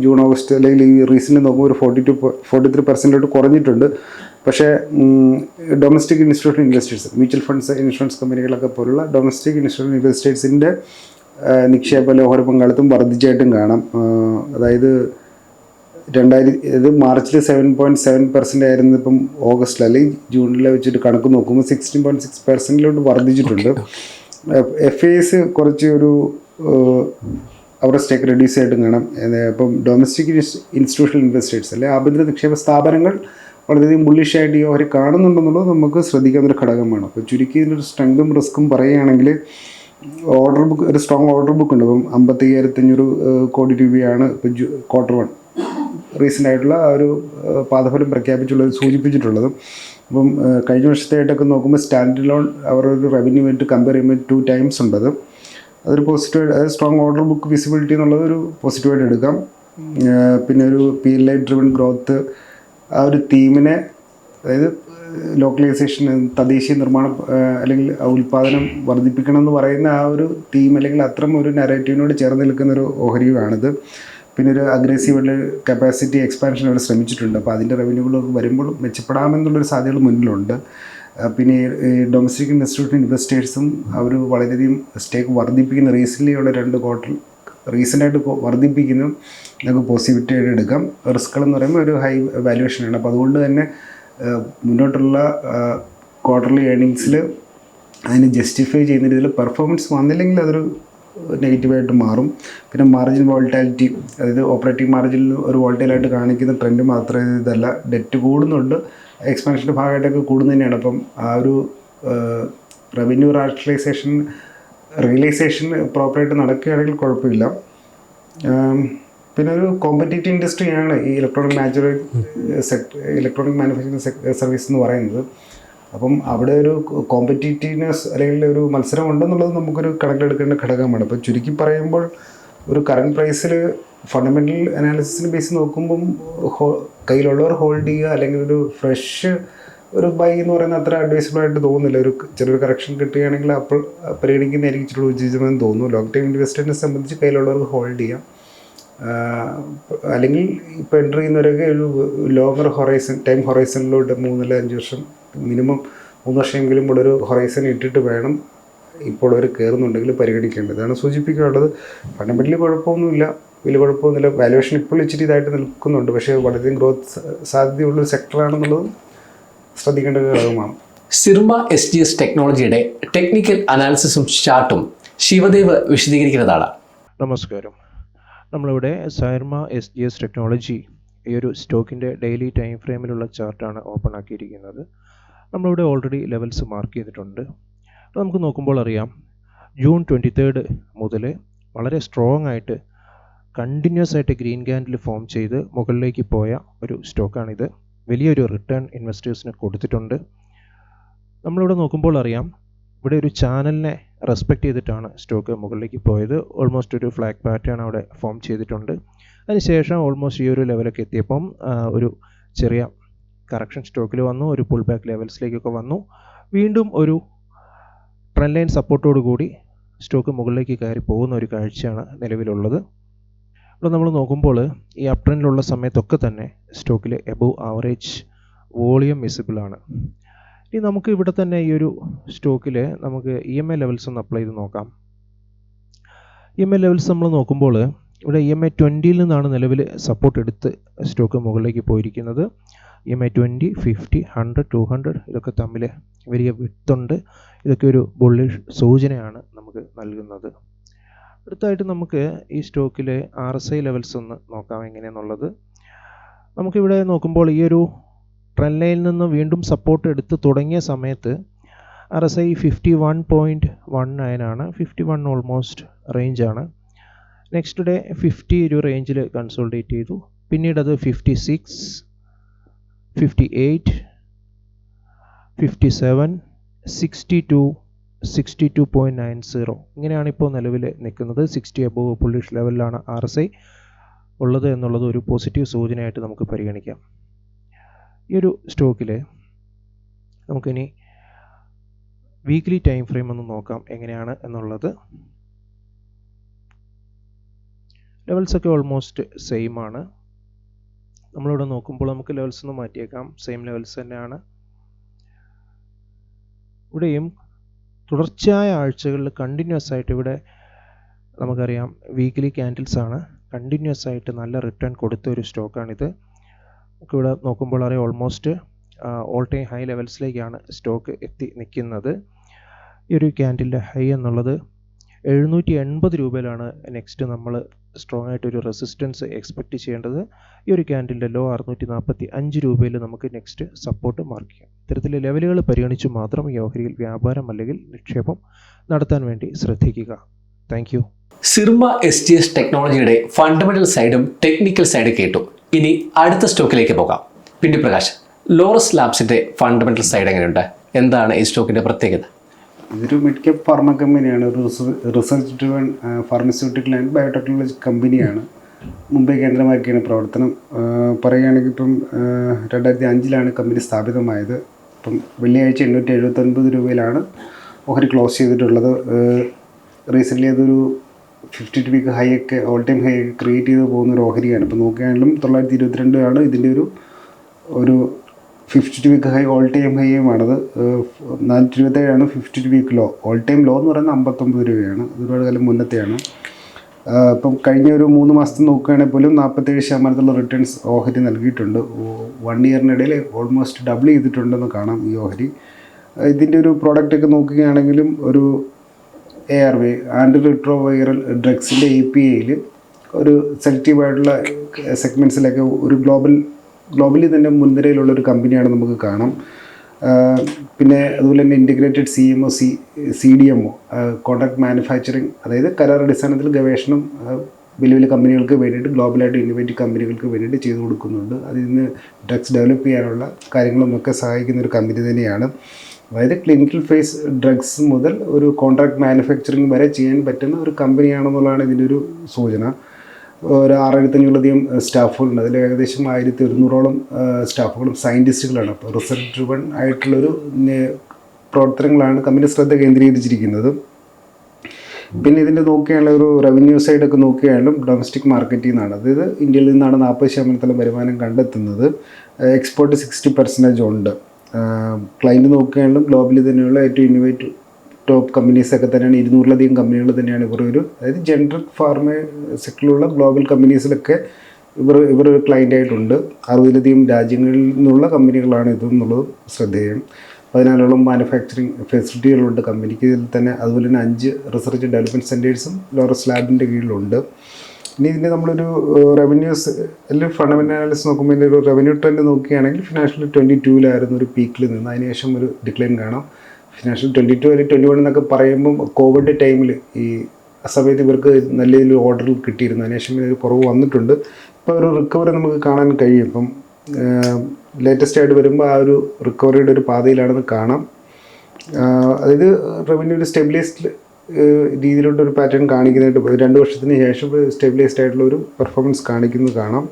B: ജൂൺ ഓഗസ്റ്റ് അല്ലെങ്കിൽ ഈ റീസെന്റ് നോക്കുമ്പോൾ ഒരു ഫോർട്ടി ടു ഫോർട്ടി ത്രീ പെർസെന്റോട്ട് കുറഞ്ഞിട്ടുണ്ട്. പക്ഷേ domestic institution investors mutual funds insurance കമ്പനികളൊക്കെ പോലുള്ള ഡൊമസ്റ്റിക് ഇൻസ്റ്റിറ്റ്യൂഷൻ ഇൻവെസ്റ്റേഴ്സിന്റെ നിക്ഷേപ ലോഹര പങ്കാളിത്തം വർദ്ധിച്ചായിട്ടും കാണാം. അതായത് രണ്ടായിരത്തി ഇത് മാർച്ചിൽ സെവൻ പോയിന്റ് സെവൻ പെർസെന്റ് ആയിരുന്നു ഇപ്പം ഓഗസ്റ്റിൽ അല്ലെങ്കിൽ ജൂണിൽ വെച്ചിട്ട് കണക്ക് നോക്കുമ്പോൾ സിക്സ്റ്റീൻ പോയിന്റ് സിക്സ് പെർസെന്റിലോട്ട് വർദ്ധിച്ചിട്ടുണ്ട്. എഫ് എസ് കുറച്ച് ഒരു അവരുടെ സ്റ്റേക്ക് റെഡ്യൂസ് ആയിട്ട് കാണാം ഇപ്പം ഡൊമസ്റ്റിക് ഇൻസ്റ്റിറ്റ്യൂഷണൽ ഇൻവെസ്റ്റേഴ്സ് അല്ലെ? ആഭ്യന്തര നിക്ഷേപ സ്ഥാപനങ്ങൾ വളരെയധികം ബുള്ളിഷായിട്ട് ഈ അവർ കാണുന്നുണ്ടെന്നുള്ളത് നമുക്ക് ശ്രദ്ധിക്കാവുന്ന ഒരു ഘടകമാണ്. അപ്പോൾ ചുരുക്കി ഇതിന്റെ സ്ട്രെങ്തും റിസ്ക്കും പറയുകയാണെങ്കിൽ ഓർഡർ ബുക്ക് ഒരു സ്ട്രോങ് ഓർഡർ ബുക്ക് ഉണ്ട്. അപ്പം അമ്പത്തി അഞ്ഞൂറ് കോടി രൂപയാണ് ഇപ്പം ക്വാർട്ടർ വൺ റീസെന്റ് ആയിട്ടുള്ള ഒരു പാദഫലം പ്രഖ്യാപിച്ചുള്ളത് സൂചിപ്പിച്ചിട്ടുള്ളത്. അപ്പം കഴിഞ്ഞ വർഷത്തായിട്ടൊക്കെ നോക്കുമ്പോൾ സ്റ്റാൻഡ് ലോൺ അവരുടെ റവന്യൂ ആയിട്ട് കമ്പയർ ചെയ്യുമ്പോൾ ടു ടൈംസ് ഉണ്ടത്. അതൊരു പോസിറ്റീവ് അതായത് സ്ട്രോങ് ഓർഡർ ബുക്ക് വിസിബിലിറ്റി എന്നുള്ളത് ഒരു പോസിറ്റീവായിട്ട് എടുക്കാം. പിന്നെ ഒരു P L I driven growth ആ ഒരു തീമിനെ അതായത് ലോക്കലൈസേഷൻ തദ്ദേശീയ നിർമ്മാണം അല്ലെങ്കിൽ ഉൽപ്പാദനം വർദ്ധിപ്പിക്കണം എന്ന് പറയുന്ന ആ ഒരു തീം അല്ലെങ്കിൽ അത്തരം ഒരു നെറേറ്റീവിനോട് ചേർന്ന് നിൽക്കുന്ന ഒരു ഓഹരിയാണ് പിന്നെ ഒരു അഗ്രസീവ് കപ്പാസിറ്റി എക്സ്പാൻഷൻ അവർ ശ്രമിച്ചിട്ടുണ്ട്. അപ്പോൾ അതിന്റെ റവന്യൂകളൊക്കെ വരുമ്പോൾ മെച്ചപ്പെടാമെന്നുള്ളൊരു സാധ്യതകൾ മുന്നിലുണ്ട്. പിന്നെ ഡൊമസ്റ്റിക് ഇൻസ്റ്റിറ്റ്യൂഷൻ ഇൻവെസ്റ്റേഴ്സും അവർ വളരെയധികം സ്റ്റേക്ക് വർദ്ധിപ്പിക്കുന്ന റീസെന്റ്ലി ഉള്ള രണ്ട് ക്വാർട്ടർ റീസെന്റായിട്ട് വർദ്ധിപ്പിക്കുന്നു. നമുക്ക് പോസിറ്റിവിറ്റി എടുക്കാം. റിസ്ക്കുകൾ എന്ന് പറയുമ്പോൾ ഒരു ഹൈ വാല്യുവേഷനാണ് അപ്പോൾ അതുകൊണ്ട് തന്നെ മുന്നോട്ടുള്ള ക്വാർട്ടർലി ഏണിങ്സിൽ അതിനെ ജസ്റ്റിഫൈ ചെയ്യുന്ന രീതിയിൽ പെർഫോമൻസ് വന്നില്ലെങ്കിൽ അതൊരു നെഗറ്റീവായിട്ട് മാറും. പിന്നെ മാർജിൻ വോൾട്ടാലിറ്റി അതായത് ഓപ്പറേറ്റിംഗ് മാർജിനിൽ ഒരു വോൾട്ടൈലായിട്ട് കാണിക്കുന്ന ട്രെൻഡ് മാത്രമേ ഇതല്ല. ഡെറ്റ് കൂടുന്നുണ്ട്. എക്സ്പാൻഷന്റെ ഭാഗമായിട്ടൊക്കെ കൂടുന്നത് തന്നെയാണ് അപ്പം ആ ഒരു റവന്യൂ റാഷണലൈസേഷൻ റിയലൈസേഷൻ പ്രോപ്പറായിട്ട് നടക്കുകയാണെങ്കിൽ കുഴപ്പമില്ല. പിന്നെ ഒരു കോമ്പറ്റേറ്റീവ് ഇൻഡസ്ട്രിയാണ് ഈ electronic natural sector electronic manufacturing service എന്ന് പറയുന്നത്. അപ്പം അവിടെ ഒരു കോമ്പറ്റേറ്റീവ്നെസ് അല്ലെങ്കിൽ ഒരു മത്സരം ഉണ്ടെന്നുള്ളത് നമുക്കൊരു കണക്കിലെടുക്കേണ്ട ഘടകമാണ്. അപ്പോൾ ചുരുക്കി പറയുമ്പോൾ ഒരു കറണ്ട് പ്രൈസിൽ ഫണ്ടമെന്റൽ അനാലിസിസിന് ബേസ് നോക്കുമ്പം കയ്യിലുള്ളവർ ഹോൾഡ് ചെയ്യുക അല്ലെങ്കിൽ ഒരു ഫ്രഷ് ഒരു ബൈ എന്ന് പറയുന്നത് അത്ര അഡ്വൈസബിൾ ആയിട്ട് തോന്നുന്നില്ല. ഒരു ചെറിയൊരു കറക്ഷൻ കിട്ടുകയാണെങ്കിൽ അപ്പോൾ പരിഗണിക്കുന്നതായിരിക്കും ഇച്ചിരി ഉചിതമെന്ന് തോന്നുന്നു. ലോങ് ടൈം ഇൻവെസ്റ്ററിനെ സംബന്ധിച്ച് കയ്യിലുള്ളവർക്ക് ഹോൾഡ് ചെയ്യാം. അല്ലെങ്കിൽ ഇപ്പോൾ എന്റർ ചെയ്യുന്നവരൊക്കെ ഒരു ലോങ്ങർ ഹൊറൈസൺ ടൈം ഹൊറൈസണിലോട്ട് മൂന്നല്ല അഞ്ച് വർഷം മിനിമം മൂന്ന് വർഷമെങ്കിലും ഇവിടെ ഒരു ഹൊറൈസൺ ഇട്ടിട്ട് വേണം ഇപ്പോൾ അവർ കയറുന്നുണ്ടെങ്കിൽ പരിഗണിക്കേണ്ടത്. ഇതാണ് സൂചിപ്പിക്കാനുള്ളത്. ഫണ്ടമെന്റലി കുഴപ്പമൊന്നുമില്ല. വലിയ കുഴപ്പമൊന്നുമില്ല വാലുവേഷൻ ഇപ്പോൾ ഇച്ചിരി ഇതായിട്ട് നിൽക്കുന്നുണ്ട്. പക്ഷേ വളരെയധികം ഗ്രോത്ത് സാധ്യതയുള്ളൊരു സെക്ടറാണെന്നുള്ളതും ശ്രദ്ധിക്കേണ്ട ഒരു ഘടകമാണ്.
A: സിർമ എസ് ഡി എസ് ടെക്നോളജിയുടെ ടെക്നിക്കൽ അനാലിസിസും ചാർട്ടും ശിവദേവ് വിശദീകരിക്കുന്നതാണ്.
C: നമസ്കാരം. നമ്മളിവിടെ Syrma S G S technology ഈ ഒരു സ്റ്റോക്കിന്റെ ഡെയിലി ടൈം ഫ്രെയിമിലുള്ള ചാർട്ടാണ് ഓപ്പൺ ആക്കിയിരിക്കുന്നത്. നമ്മളിവിടെ ഓൾറെഡി ലെവൽസ് മാർക്ക് ചെയ്തിട്ടുണ്ട്. അപ്പോൾ നമുക്ക് നോക്കുമ്പോൾ അറിയാം ജൂൺ ട്വന്റി തേർഡ് മുതൽ വളരെ സ്ട്രോങ് ആയിട്ട് കണ്ടിന്യൂസ് ആയിട്ട് ഗ്രീൻ ക്യാൻഡിൽ ഫോം ചെയ്ത് മുകളിലേക്ക് പോയ ഒരു സ്റ്റോക്കാണിത് വലിയൊരു റിട്ടേൺ ഇൻവെസ്റ്റേഴ്സിന് കൊടുത്തിട്ടുണ്ട്. നമ്മളിവിടെ നോക്കുമ്പോൾ അറിയാം ഇവിടെ ഒരു ചാനലിനെ റെസ്പെക്റ്റ് ചെയ്തിട്ടാണ് സ്റ്റോക്ക് മുകളിലേക്ക് പോയത്. ഓൾമോസ്റ്റ് ഒരു ഫ്ലാഗ് പാറ്റേൺ അവിടെ ഫോം ചെയ്തിട്ടുണ്ട്. അതിനുശേഷം ഓൾമോസ്റ്റ് ഈ ഒരു ലെവലൊക്കെ എത്തിയപ്പം ഒരു ചെറിയ കറക്ഷൻ സ്റ്റോക്കിൽ വന്നു ഒരു പുൾ ബാക്ക് ലെവൽസിലേക്കൊക്കെ വന്നു. വീണ്ടും ഒരു ട്രെൻഡ് ലൈൻ സപ്പോർട്ടോട് കൂടി സ്റ്റോക്ക് മുകളിലേക്ക് കയറി പോകുന്ന ഒരു കാഴ്ചയാണ് നിലവിലുള്ളത്. ഇവിടെ നമ്മൾ നോക്കുമ്പോൾ ഈ അപ് ട്രെൻഡിലുള്ള സമയത്തൊക്കെ തന്നെ സ്റ്റോക്കിൽ എബവ് ആവറേജ് വോളിയം വിസിബിൾ ആണ്. ഇനി നമുക്ക് ഇവിടെ തന്നെ ഈ ഒരു സ്റ്റോക്കിൽ നമുക്ക് ഇ എം ഐ ലെവൽസ് ഒന്ന് അപ്ലൈ ചെയ്ത് നോക്കാം. ഇ എം ഐ ലെവൽസ് നമ്മൾ നോക്കുമ്പോൾ ഇവിടെ ഇ എം ഐ ട്വന്റിയിൽ നിന്നാണ് നിലവിൽ സപ്പോർട്ട് എടുത്ത് സ്റ്റോക്ക് മുകളിലേക്ക് പോയിരിക്കുന്നത്. E M I twenty fifty hundred two hundred ഇതൊക്കെ തമ്മിൽ വലിയ വിട്ടുണ്ട് ഇതൊക്കെ ഒരു ബുള്ളിഷ് സൂചനയാണ് നമുക്ക് നൽകുന്നത്. അടുത്തായിട്ട് നമുക്ക് ഈ സ്റ്റോക്കിലെ ആർ എസ് ഐ ലെവൽസ് ഒന്ന് നോക്കാം എങ്ങനെയാണെന്നുള്ളത് നമുക്കിവിടെ നോക്കുമ്പോൾ ഈ ഒരു ട്രെൻഡ് ലൈനിൽ നിന്ന് വീണ്ടും സപ്പോർട്ട് എടുത്ത് തുടങ്ങിയ സമയത്ത് R S I fifty one point one nine ആണ് ഫിഫ്റ്റി വൺ ഓൾമോസ്റ്റ് റേഞ്ചാണ് നെക്സ്റ്റ് ഡേ ഫിഫ്റ്റി ഒരു റേഞ്ചിൽ കൺസോൾഡേറ്റ് ചെയ്തു. പിന്നീട് അത് fifty six fifty eight fifty seven sixty two sixty two point nine zero ഇങ്ങനെയാണ് ഇപ്പോൾ നിലവിൽ നിൽക്കുന്നത്. സിക്സ്റ്റി അബോവ് പുള്ളിഷ് ലെവലിലാണ് ആർ എസ് ഐ ഉള്ളത് എന്നുള്ളത് ഒരു പോസിറ്റീവ് സൂചനയായിട്ട് നമുക്ക് പരിഗണിക്കാം. ഈ ഒരു സ്റ്റോക്കിൽ നമുക്കിനി വീക്ക്ലി ടൈം ഫ്രെയിം ഒന്ന് നോക്കാം എങ്ങനെയാണ് എന്നുള്ളത്. ലെവൽസ് ഒക്കെ ഓൾമോസ്റ്റ് സെയിം ആണ്. നമ്മളിവിടെ നോക്കുമ്പോൾ നമുക്ക് ലെവൽസ് ഒന്ന് മാറ്റിയേക്കാം. സെയിം ലെവൽസ് തന്നെയാണ്. ഇവിടെയും തുടർച്ചയായ ആഴ്ചകളിൽ കണ്ടിന്യൂസ് ആയിട്ട് ഇവിടെ നമുക്കറിയാം വീക്ക്ലി ക്യാൻഡിൽസ് ആണ്. കണ്ടിന്യൂസ് ആയിട്ട് നല്ല റിട്ടേൺ കൊടുത്ത ഒരു സ്റ്റോക്കാണിത് നമുക്കിവിടെ നോക്കുമ്പോൾ അറിയാം ഓൾമോസ്റ്റ് ഓൾ ടൈം ഹൈ ലെവൽസിലേക്കാണ് സ്റ്റോക്ക് എത്തി നിൽക്കുന്നത്. ഈ ഒരു ക്യാൻഡിലിന്റെ ഹൈ എന്നുള്ളത് എഴുന്നൂറ്റി എൺപത് രൂപയിലാണ് നെക്സ്റ്റ് നമ്മൾ സ്ട്രോങ് ആയിട്ടൊരു റെസിസ്റ്റൻസ് എക്സ്പെക്റ്റ് ചെയ്യേണ്ടത് ഈ ഒരു ക്യാൻഡിലിന്റെ ലോ അറുന്നൂറ്റി നാൽപ്പത്തി അഞ്ച് രൂപയിൽ നമുക്ക് നെക്സ്റ്റ് സപ്പോർട്ട് മാർക്ക് ചെയ്യാം. ഇത്തരത്തിലെ ലെവലുകൾ പരിഗണിച്ച് മാത്രം ഈ ഓഹരിയിൽ വ്യാപാരം അല്ലെങ്കിൽ നിക്ഷേപം നടത്താൻ വേണ്ടി ശ്രദ്ധിക്കുക. Thank you
A: Syrma S T S ടെക്നോളജിയുടെ ഫണ്ടമെന്റൽ സൈഡും ടെക്നിക്കൽ സൈഡും കേട്ടു. ഇനി അടുത്ത സ്റ്റോക്കിലേക്ക് പോകാം. പിന്നെ പ്രകാശ് ലോറസ് ലാബ്സിന്റെ ഫണ്ടമെന്റൽ സൈഡ് എങ്ങനെയുണ്ട്? എന്താണ് ഈ സ്റ്റോക്കിന്റെ പ്രത്യേകത?
B: ഇതൊരു മിഡ് ക്യാപ് ഫാർമ കമ്പനിയാണ് research driven pharmaceutical and biotechnology കമ്പനിയാണ് മുംബൈ കേന്ദ്രമാക്കിയാണ് പ്രവർത്തനം. പറയുകയാണെങ്കിൽ ഇപ്പം രണ്ടായിരത്തി അഞ്ചിലാണ് കമ്പനി സ്ഥാപിതമായത്. ഇപ്പം വെള്ളിയാഴ്ച എണ്ണൂറ്റി എഴുപത്തൊൻപത് രൂപയിലാണ് ഓഹരി ക്ലോസ് ചെയ്തിട്ടുള്ളത്. റീസെന്റ്ലി അതൊരു ഫിഫ്റ്റി ടു വീക്ക് ഹൈ ഒക്കെ ഓൾ ടൈം ഹൈ ഒക്കെ ക്രിയേറ്റ് ചെയ്ത് പോകുന്ന ഒരു ഓഹരിയാണ്. ഇപ്പോൾ നോക്കുകയാണെങ്കിലും തൊള്ളായിരത്തി ഇരുപത്തിരണ്ടാണ് ഇതിന്റെ ഒരു ഒരു fifty two week high all time ഹൈയുമാണത് നാനൂറ്റി ഇരുപത്തേഴാണ് fifty two week low all time low എന്ന് പറയുന്നത് അമ്പത്തൊമ്പത് രൂപയാണ്. ഒരുപാട് കാലം മുന്നത്തെയാണ്. ഇപ്പം കഴിഞ്ഞ ഒരു മൂന്ന് മാസത്തെ നോക്കുകയാണെങ്കിൽ പോലും നാൽപ്പത്തേഴ് ശതമാനത്തുള്ള റിട്ടേൺസ് ഓഹരി നൽകിയിട്ടുണ്ട്. വൺ ഇയറിനിടയിൽ ഓൾമോസ്റ്റ് ഡബിൾ ചെയ്തിട്ടുണ്ടെന്ന് കാണാം ഈ ഓഹരി. ഇതിന്റെ ഒരു പ്രോഡക്റ്റ് ഒക്കെ നോക്കുകയാണെങ്കിലും ഒരു A R V anti retro viral ഡ്രഗ്സിന്റെ A P ഐയിൽ ഒരു സെലക്റ്റീവായിട്ടുള്ള സെഗ്മെന്റ്സിലൊക്കെ ഒരു ഗ്ലോബൽ ഗ്ലോബലി തന്നെ മുൻനിരയിലുള്ള ഒരു കമ്പനിയാണ് നമുക്ക് കാണാം. പിന്നെ അതുപോലെ തന്നെ integrated C M O C C D M O contract manufacturing അതായത് കരാർ അടിസ്ഥാനത്തിൽ ഗവേഷണം വലിയ വലിയ കമ്പനികൾക്ക് വേണ്ടിയിട്ട് ഗ്ലോബലായിട്ട് ഇന്നോവേറ്റീവ് കമ്പനികൾക്ക് വേണ്ടിയിട്ട് ചെയ്തു കൊടുക്കുന്നുണ്ട്. അതിൽ നിന്ന് ഡ്രഗ്സ് ഡെവലപ്പ് ചെയ്യാനുള്ള കാര്യങ്ങളുമൊക്കെ സഹായിക്കുന്ന ഒരു കമ്പനി തന്നെയാണ്. അതായത് ക്ലിനിക്കൽ ഫേസ് ഡ്രഗ്സ് മുതൽ ഒരു കോൺട്രാക്ട് മാനുഫാക്ചറിങ് വരെ ചെയ്യാൻ പറ്റുന്ന ഒരു കമ്പനിയാണെന്നുള്ളതാണ് ഇതിന്റെ ഒരു സൂചന. ഒരു ആറായിരത്തഞ്ഞൂറിലധികം സ്റ്റാഫുകളുണ്ട്. അതിൽ ഏകദേശം ആയിരത്തി ഒരുന്നൂറോളം സ്റ്റാഫുകളും സയന്റിസ്റ്റുകളാണ് അപ്പോൾ റിസർച്ച് ഡ്രിവൺ ആയിട്ടുള്ളൊരു പ്രവർത്തനങ്ങളാണ് കമ്പനി ശ്രദ്ധ കേന്ദ്രീകരിച്ചിരിക്കുന്നത്. പിന്നെ ഇതിന്റെ നോക്കുകയാണെങ്കിൽ ഒരു റവന്യൂ സൈഡൊക്കെ നോക്കുകയാണെങ്കിലും ഡൊമസ്റ്റിക് മാർക്കറ്റിൽ നിന്നാണ്. അതായത് ഇന്ത്യയിൽ നിന്നാണ് നാൽപ്പത് ശതമാനത്തോളം വരുമാനം കണ്ടെത്തുന്നത്. എക്സ്പോർട്ട് സിക്സ്റ്റി പെർസെന്റേജ് ഉണ്ട്. ക്ലൈന്റ് നോക്കുകയാണെങ്കിലും ഗ്ലോബലി തന്നെയുള്ള ഏറ്റവും ഇന്നോവേറ്റീവ് ടോപ്പ് കമ്പനീസൊക്കെ തന്നെയാണ് ഇരുന്നൂറിലധികം കമ്പനികൾ തന്നെയാണ് ഇവർ ഒരു അതായത് ജനറൽ ഫാർമ സെക്ടറിലുള്ള ഗ്ലോബൽ കമ്പനീസിലൊക്കെ ഇവർ ഇവർ ഒരു ക്ലയന്റ് ആയിട്ടുണ്ട്. അറുപതിലധികം രാജ്യങ്ങളിൽ നിന്നുള്ള കമ്പനികളാണ് ഇതെന്നുള്ളത് ശ്രദ്ധേയം. പതിനാലോളം മാനുഫാക്ചറിങ് ഫെസിലിറ്റികളുണ്ട് കമ്പനിക്ക് ഇതിൽ തന്നെ അതുപോലെ തന്നെ അഞ്ച് റിസർച്ച് ഡെവലപ്മെന്റ് സെന്റേഴ്സും ലോറസ് ലാബിന്റെ കീഴിലുണ്ട്. ഇനി ഇതിന്റെ നമ്മളൊരു റവന്യൂസ് അല്ലെങ്കിൽ ഫണ്ടമെന്റൽ അനാലിസിസ് നോക്കുമ്പോൾ ഇതിന്റെ ഒരു റവന്യൂ ട്രെൻഡ് നോക്കുകയാണെങ്കിൽ ഫിനാൻഷ്യൽ ട്വന്റി ടൂവിലായിരുന്നു ഒരു പീക്കിൽ നിന്ന്. അതിനുശേഷം ഒരു ഡിക്ലൈൻ കാണാം. ഫിനാൻഷ്യൽ ട്വന്റി ടു അല്ലെങ്കിൽ ട്വന്റി വൺ എന്നൊക്കെ പറയുമ്പം കോവിഡ് ടൈമിൽ ഈ ആ സമയത്ത് ഇവർക്ക് നല്ല രീതിയിൽ ഓർഡർ കിട്ടിയിരുന്നു. അതിനുശേഷം ഒരു കുറവ് വന്നിട്ടുണ്ട്. ഇപ്പോൾ ഒരു റിക്കവറി നമുക്ക് കാണാൻ കഴിയും. ഇപ്പം ലേറ്റസ്റ്റ് ആയിട്ട് വരുമ്പോൾ ആ ഒരു റിക്കവറിയുടെ ഒരു പാതയിലാണെന്ന് കാണാം. അതായത് റവന്യൂ ഒരു സ്റ്റെബിലൈസ്ഡ് രീതിയിലുള്ള ഒരു പാറ്റേൺ കാണിക്കുന്നതായിട്ട് രണ്ട് വർഷത്തിന് ശേഷം സ്റ്റെബിലൈസ്ഡ് ആയിട്ടുള്ള ഒരു പെർഫോമൻസ് കാണിക്കുന്നത് കാണാം.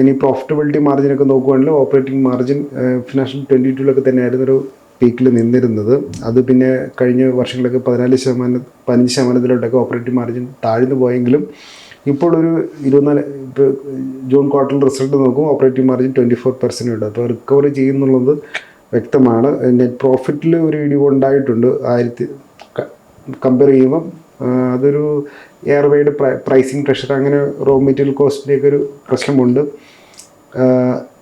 B: ഇനി പ്രോഫിറ്റബിലിറ്റി മാർജിനൊക്കെ നോക്കുകയാണെങ്കിൽ ഓപ്പറേറ്റിംഗ് മാർജിൻ ഫിനാൻഷ്യൽ ട്വന്റി ടൂലൊക്കെ തന്നെയായിരുന്നു ഒരു പീക്കിൽ നിന്നിരുന്നത്. അത് പിന്നെ കഴിഞ്ഞ വർഷങ്ങളിലൊക്കെ പതിനാല് ശതമാനം പതിനഞ്ച് ശതമാനത്തിലോട്ടൊക്കെ ഓപ്പറേറ്റീവ് മാർജിൻ താഴ്ന്നു പോയെങ്കിലും ഇപ്പോൾ ഒരു ഇരുപത്തിനാല് ജൂൺ ക്വാർട്ടർ റിസൾട്ട് നോക്കും operative margin twenty four percent ഉണ്ട് അപ്പോൾ റിക്കവറി ചെയ്യുന്നുള്ളത് വ്യക്തമാണ്. നെറ്റ് പ്രോഫിറ്റിൽ ഒരു ഇടിവ് ഉണ്ടായിട്ടുണ്ട്. ആയിരത്തി കമ്പയർ ചെയ്യുമ്പം അതൊരു എയർവേയുടെ പ്രൈസിങ് പ്രഷർ അങ്ങനെ റോ മെറ്റീരിയൽ കോസ്റ്റിന്റെയൊക്കെ ഒരു പ്രശ്നമുണ്ട്.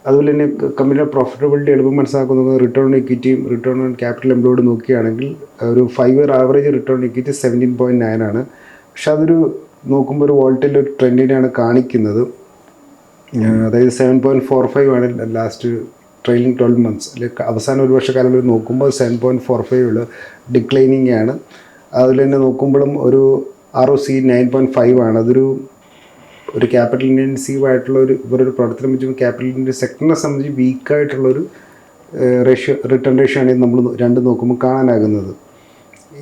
B: അതുപോലെ തന്നെ കമ്പനിയുടെ പ്രോഫിറ്റബിലിറ്റി എളുപ്പം മനസ്സിലാക്കുന്നത് റിട്ടേൺ ഓൺ ഇക്വിറ്റിയും റിട്ടേൺ ഓൺ ക്യാപിറ്റൽ എംപ്ലോയ്ഡ് നോക്കുകയാണെങ്കിൽ ഒരു five year average return equity seventeen point nine ആണ്. പക്ഷെ അതൊരു നോക്കുമ്പോൾ ഒരു വോൾട്ടിൽ ഒരു ട്രെൻഡിനെയാണ് കാണിക്കുന്നത്. അതായത് സെവൻ പോയിന്റ് ഫോർ ഫൈവ് ആണ് ലാസ്റ്റ് ട്രെയിലിംഗ് ട്വൽവ് മന്ത്സ് അല്ലെങ്കിൽ അവസാന ഒരു വർഷക്കാലം നോക്കുമ്പോൾ സെവൻ പോയിന്റ് ഫോർ ഫൈവ് ഉള്ള ഡിക്ലൈനിങ് ആണ്. അതിൽ തന്നെ നോക്കുമ്പോഴും ഒരു R O C nine point five ആണ്. അതൊരു ഒരു ക്യാപിറ്റൽ ഇന്റൻസീവ് ആയിട്ടുള്ള ഒരു ഇവരൊരു പ്രവർത്തനം വെച്ച് ക്യാപിറ്റലിന്റെ സെക്ടറിനെ സംബന്ധിച്ച് വീക്കായിട്ടുള്ളൊരു റേഷ്യോ റിട്ടേൺ റേഷ്യോ ആണ് നമ്മൾ രണ്ട് നോക്കുമ്പോൾ കാണാനാകുന്നത്.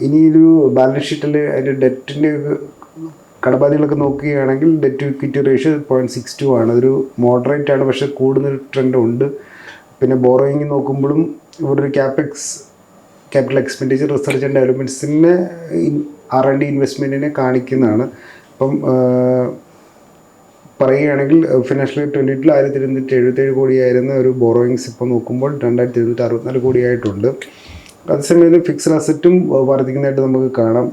B: ഇനി ഒരു ബാലൻസ് ഷീറ്റിൽ അതിന്റെ ഡെറ്റിന്റെ കടബാധ്യതകളൊക്കെ നോക്കുകയാണെങ്കിൽ debt equity ratio point six two ആണ്. അതൊരു മോഡറേറ്റ് ആണ് പക്ഷേ കൂടുന്ന ഒരു ട്രെൻഡ് ഉണ്ട്. പിന്നെ ബോറോയിങ് നോക്കുമ്പോഴും ഇവരൊരു capex capital expenditure research and ഡെവലപ്മെന്റ്സിനെ R and D ഇൻവെസ്റ്റ്മെന്റിനെ കാണിക്കുന്നതാണ്. അപ്പം പറയുകയാണെങ്കിൽ ഫിനാൻഷ്യൽ ട്വന്റി ടു ആയിരത്തി ഇരുന്നൂറ്റി എഴുപത്തേഴ് കോടിയായിരുന്ന ഒരു ബോറോയിങ്സ് ഇപ്പോൾ നോക്കുമ്പോൾ രണ്ടായിരത്തി ഇരുന്നൂറ്റി അറുപത്തിനാല് കോടിയായിട്ടുണ്ട്. അതേസമയം ഫിക്സഡ് അസറ്റും വർദ്ധിക്കുന്നതായിട്ട് നമുക്ക് കാണാം.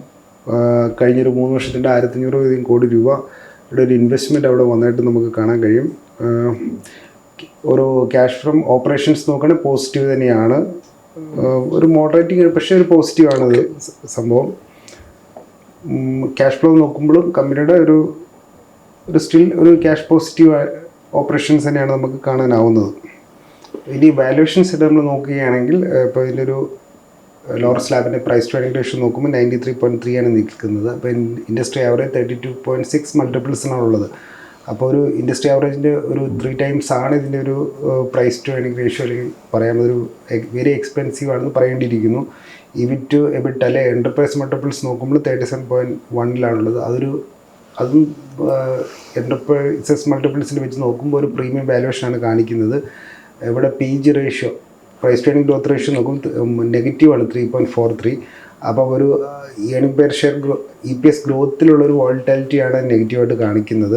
B: കഴിഞ്ഞൊരു മൂന്ന് വർഷത്തിന്റെ ആയിരത്തഞ്ഞൂറ് കോടി രൂപ ഇവിടെ ഒരു ഇൻവെസ്റ്റ്മെന്റ് അവിടെ വന്നതായിട്ട് നമുക്ക് കാണാൻ കഴിയും. ഒരു ക്യാഷ് ഫ്രം ഓപ്പറേഷൻസ് നോക്കുകയാണെങ്കിൽ പോസിറ്റീവ് തന്നെയാണ്. ഒരു മോഡറേറ്റിംഗ് പക്ഷേ ഒരു പോസിറ്റീവാണ് സംഭവം. ക്യാഷ് ഫ്ലോ നോക്കുമ്പോഴും കമ്പനിയുടെ ഒരു ഒരു സ്റ്റിൽ ഒരു ക്യാഷ് പോസിറ്റീവ് ഓപ്പറേഷൻസ് തന്നെയാണ് നമുക്ക് കാണാനാവുന്നത്. ഇനി വാല്യുവേഷൻ സെറ്റ് നമ്മൾ നോക്കുകയാണെങ്കിൽ ഇപ്പോൾ ഇതിന്റെ ഒരു ലോറസ് സ്ലാബിന്റെ പ്രൈസ് ട്രേഡിംഗ് റേഷ്യോ നോക്കുമ്പോൾ നയന്റി ത്രീ പോയിന്റ് ത്രീ ആണ് നിൽക്കുന്നത്. അപ്പോൾ industry average thirty two point six മൾട്ടിപ്പിൾസിനാണ് ഉള്ളത്. അപ്പോൾ ഒരു ഇൻഡസ്ട്രി ആവറേജിന്റെ ഒരു ത്രീ ടൈംസ് ആണ് ഇതിന്റെ ഒരു പ്രൈസ് ടു ഏണിംഗ് റേഷ്യോ അല്ലെങ്കിൽ പറയാൻ ഒരു വെരി എക്സ്പെൻസീവ് ആണെന്ന് പറയേണ്ടിയിരിക്കുന്നു. ഇവിറ്റ് എബിറ്റ് അല്ലെ എന്റർപ്രൈസ് മൾട്ടിപ്പിൾസ് നോക്കുമ്പോൾ തേർട്ടി സെവൻ പോയിന്റ് വണ്ണിലാണുള്ളത് അതൊരു അതും എന്റർപ്രൈസസ് മൾട്ടിപ്പിൾസിൽ വെച്ച് നോക്കുമ്പോൾ ഒരു പ്രീമിയം വാലുവേഷനാണ് കാണിക്കുന്നത്. ഇവിടെ P G ratio price trading growth ratio നോക്കും നെഗറ്റീവാണ് ത്രീ പോയിന്റ് ഫോർ ത്രീ. അപ്പോൾ ഒരു earning per share grow E P S ഗ്രോത്തിലുള്ള ഒരു വോൾട്ടാലിറ്റിയാണ് നെഗറ്റീവായിട്ട് കാണിക്കുന്നത്.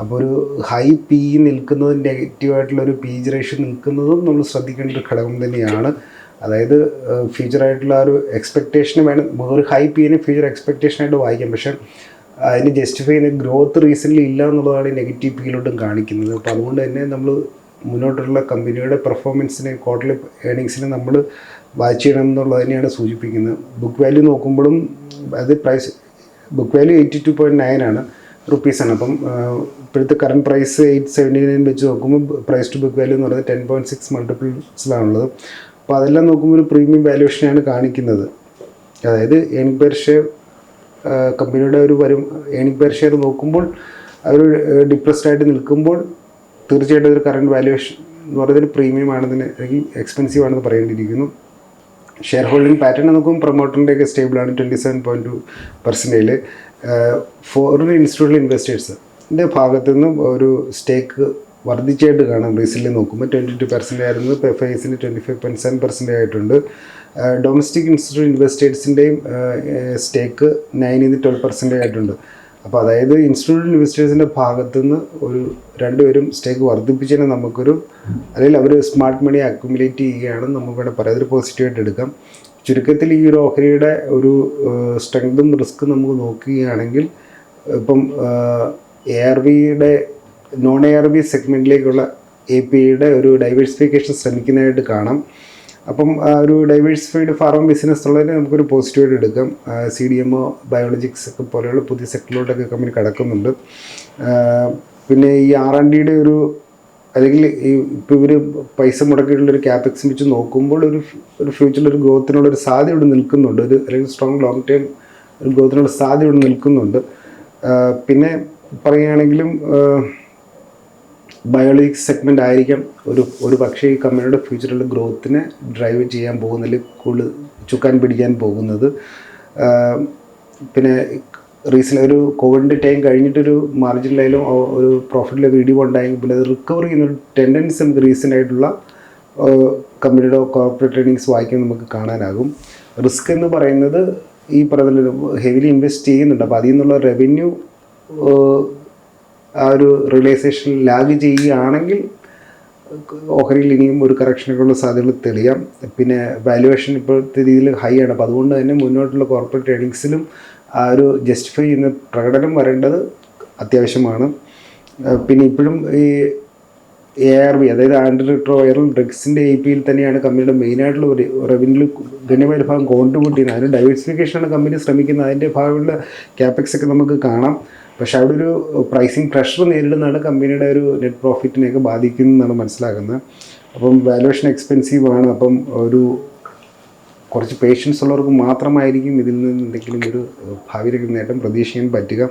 B: അപ്പോൾ ഒരു ഹൈ പി നിൽക്കുന്നതും നെഗറ്റീവായിട്ടുള്ള ഒരു പി ജി റേഷ്യോ നിൽക്കുന്നതും നമ്മൾ ശ്രദ്ധിക്കേണ്ട ഒരു ഘടകം തന്നെയാണ്. അതായത് ഫ്യൂച്ചറായിട്ടുള്ള ആ ഒരു എക്സ്പെക്റ്റേഷൻ വേണം ഒരു ഹൈ പി പിനെ ഫ്യൂച്ചർ എക്സ്പെക്റ്റേഷനായിട്ട് വായിക്കാം. പക്ഷേ അതിന് ജസ്റ്റിഫൈ ചെയ്യുന്ന ഗ്രോത്ത് റീസെന്റ്ലി ഇല്ല എന്നുള്ളതാണ് നെഗറ്റീവ് പിയിലോട്ടും കാണിക്കുന്നത്. അപ്പോൾ അതുകൊണ്ട് തന്നെ നമ്മൾ മുന്നോട്ടുള്ള കമ്പനിയുടെ പെർഫോമൻസിനെ ക്വാർട്ടർലി ഏണിങ്സിനെ നമ്മൾ വാച്ച് ചെയ്യണം എന്നുള്ളത് തന്നെയാണ് സൂചിപ്പിക്കുന്നത്. ബുക്ക് വാല്യൂ നോക്കുമ്പോഴും അത് price book value eighty two point nine ആണ്. റുപ്പീസാണ് അപ്പം ഇപ്പോഴത്തെ current price eight seventy nine വെച്ച് നോക്കുമ്പോൾ പ്രൈസ് ടു ബുക്ക് വാല്യൂ എന്ന് പറയുന്നത് ടെൻ പോയിന്റ് സിക്സ് മൾട്ടിപ്പിൾസിലാണുള്ളത് അപ്പോൾ അതെല്ലാം നോക്കുമ്പോൾ ഒരു പ്രീമിയം വാല്യുവേഷനാണ് കാണിക്കുന്നത്. അതായത് ഏണിംഗ് പെർ ഷെയർ കമ്പനിയുടെ ഒരു വരും ഏണിംഗ് പെർ ഷെയർ നോക്കുമ്പോൾ അവർ ഡിപ്രസ്ഡ് ആയിട്ട് നിൽക്കുമ്പോൾ തീർച്ചയായിട്ടും ഒരു കറണ്ട് വാല്യുവേഷൻ എന്ന് പറയുന്നത് പ്രീമിയം ആണെന്ന് അല്ലെങ്കിൽ എക്സ്പെൻസീവ് ആണെന്ന് പറയേണ്ടിയിരിക്കുന്നു. ഷെയർ ഹോൾഡിംഗ് പാറ്റേൺ നോക്കുമ്പോൾ പ്രൊമോട്ടറിന്റെ ഒക്കെ സ്റ്റേബിളാണ് ട്വന്റി സെവൻ പോയിന്റ് ടു പെർസെന്റേജിൽ ഫോറിൻ ഇൻസ്റ്റിറ്റ്യൂഷണൽ ഇൻവെസ്റ്റേഴ്സിന്റെ ഭാഗത്തു നിന്നും ഒരു സ്റ്റേക്ക് വർദ്ധിച്ചായിട്ട് കാണാം. റീസെന്റ് നോക്കുമ്പോൾ ട്വന്റി ടു പെർസെന്റ് ആയിരുന്നു എഫ് എസിന് twenty five point seven percent ആയിട്ടുണ്ട്. ഡൊമസ്റ്റിക് ഇൻസ്റ്റിറ്റ്യൂട്ട് ഇൻവെസ്റ്റേഴ്സിന്റെയും സ്റ്റേക്ക് നയൻ ഇന്ന് ട്വൽവ് പെർസെന്റ് ആയിട്ടുണ്ട്. അപ്പോൾ അതായത് ഇൻസ്റ്റിറ്റ്യൂട്ട് ഇൻവെസ്റ്റേഴ്സിന്റെ ഭാഗത്തുനിന്ന് ഒരു രണ്ടുപേരും സ്റ്റേക്ക് വർദ്ധിപ്പിച്ചതിന് നമുക്കൊരു അല്ലെങ്കിൽ അവർ സ്മാർട്ട് മണി അക്യുമുലേറ്റ് ചെയ്യുകയാണ് നമുക്ക് വേണം പറയാം. അതൊരു പോസിറ്റീവായിട്ട് എടുക്കാം. ചുരുക്കത്തിൽ ഈ ഒരു ഓഹരിയുടെ ഒരു സ്ട്രെങ്തും റിസ്ക്കും നമുക്ക് നോക്കുകയാണെങ്കിൽ ഇപ്പം എ ആർ ബിയുടെ നോൺ എ ആർ ബി സെഗ്മെന്റിലേക്കുള്ള എ പി യുടെ ഒരു ഡൈവേഴ്സിഫിക്കേഷൻ ശ്രമിക്കുന്നതായിട്ട് കാണാം. അപ്പം ഒരു ഡൈവേഴ്സിഫൈഡ് ഫാർമ ബിസിനസ് ഉള്ളതിന് നമുക്കൊരു പോസിറ്റീവായിട്ട് എടുക്കാം. C D M O biologics ഒക്കെ പോലെയുള്ള പുതിയ സെക്ടറിലോട്ടൊക്കെ കമ്പനി കടക്കുന്നുണ്ട്. പിന്നെ ഈ ആർ ആൻഡ് ഡിയുടെ ഒരു അല്ലെങ്കിൽ ഈ ഇപ്പോൾ ഇവർ പൈസ മുടക്കിയിട്ടുള്ളൊരു ക്യാപെക്സ് വെച്ച് നോക്കുമ്പോൾ ഒരു ഒരു ഫ്യൂച്ചറിൽ ഒരു സാധ്യത ഇവിടെ നിൽക്കുന്നുണ്ട്. ഒരു അല്ലെങ്കിൽ സ്ട്രോങ് ലോങ് ടേം ഒരു ഗ്രോത്തിനുള്ള സാധ്യത ഇവിടെ നിൽക്കുന്നുണ്ട്. പിന്നെ പറയുകയാണെങ്കിലും ബയോളജിക്സ് സെഗ്മെന്റ് ആയിരിക്കാം. ഒരു ഒരു പക്ഷേ ഈ കമ്പനിയുടെ ഫ്യൂച്ചറിലെ ഗ്രോത്തിനെ ഡ്രൈവ് ചെയ്യാൻ പോകുന്നതിൽ കൂടുതൽ ചുക്കാൻ പിടിക്കാൻ പോകുന്നത്. പിന്നെ റീസെന്റ് ഒരു കോവിഡിന്റെ ടൈം കഴിഞ്ഞിട്ടൊരു മാർജിനിലായാലും ഒരു പ്രോഫിറ്റിലൊക്കെ ഇടിവുണ്ടായി പിന്നെ അത് റിക്കവർ ചെയ്യുന്ന ഒരു ടെൻഡൻസി നമുക്ക് റീസെന്റ് ആയിട്ടുള്ള കമ്പനിയുടെ കോർപ്പറേറ്റ് ഏർണിങ്സ് വായിക്കാൻ നമുക്ക് കാണാനാകും. റിസ്ക് എന്ന് പറയുന്നത് ഈ പറഞ്ഞ ഹെവിലി ഇൻവെസ്റ്റ് ചെയ്യുന്നുണ്ട്. അപ്പോൾ അതിൽ നിന്നുള്ള റവന്യൂ ആ ഒരു റിയലൈസേഷൻ ലാഗ് ചെയ്യുകയാണെങ്കിൽ ഓഹരിയിൽ ഇനിയും ഒരു കറക്ഷനൊക്കെയുള്ള സാധ്യതകൾ തെളിയാം. പിന്നെ വാല്യുവേഷൻ ഇപ്പോഴത്തെ രീതിയിൽ ഹൈ ആണ്. അപ്പോൾ അതുകൊണ്ട് തന്നെ മുന്നോട്ടുള്ള കോർപ്പറേറ്റ് ട്രേഡിങ്സിലും ആ ഒരു ജസ്റ്റിഫൈ ചെയ്യുന്ന പ്രകടനം വരേണ്ടത് അത്യാവശ്യമാണ്. പിന്നെ ഇപ്പോഴും ഈ എ ആർ ബി അതായത് ആന്റി റിട്രോവൈറൽ ഡ്രഗ്സിന്റെ എ പിയിൽ തന്നെയാണ് കമ്പനിയുടെ മെയിനായിട്ടുള്ള ഒരു റവന്യൂ ഗണ്യമായ ഭാഗം കോൺട്രിബ്യൂട്ട് ചെയ്യുന്നത്. അതിന് ഡൈവേഴ്സിഫിക്കേഷനാണ് കമ്പനി ശ്രമിക്കുന്നത്. അതിന്റെ ഭാഗമുള്ള ക്യാപെക്സ് ഒക്കെ നമുക്ക് കാണാം. പക്ഷെ അവിടെ ഒരു പ്രൈസിങ് പ്രഷർ നേരിടുന്നതാണ് കമ്പനിയുടെ ഒരു നെറ്റ് പ്രോഫിറ്റിനെയൊക്കെ ബാധിക്കുന്നതെന്നാണ് മനസ്സിലാക്കുന്നത് അപ്പം വാലുവേഷൻ എക്സ്പെൻസീവ് ആണ്. അപ്പം ഒരു കുറച്ച് പേഷ്യൻസ് ഉള്ളവർക്ക് മാത്രമായിരിക്കും ഇതിൽ നിന്ന് എന്തെങ്കിലും ഒരു ഭാവിയിലേക്ക് നേട്ടം പ്രതീക്ഷിക്കാൻ പറ്റുക.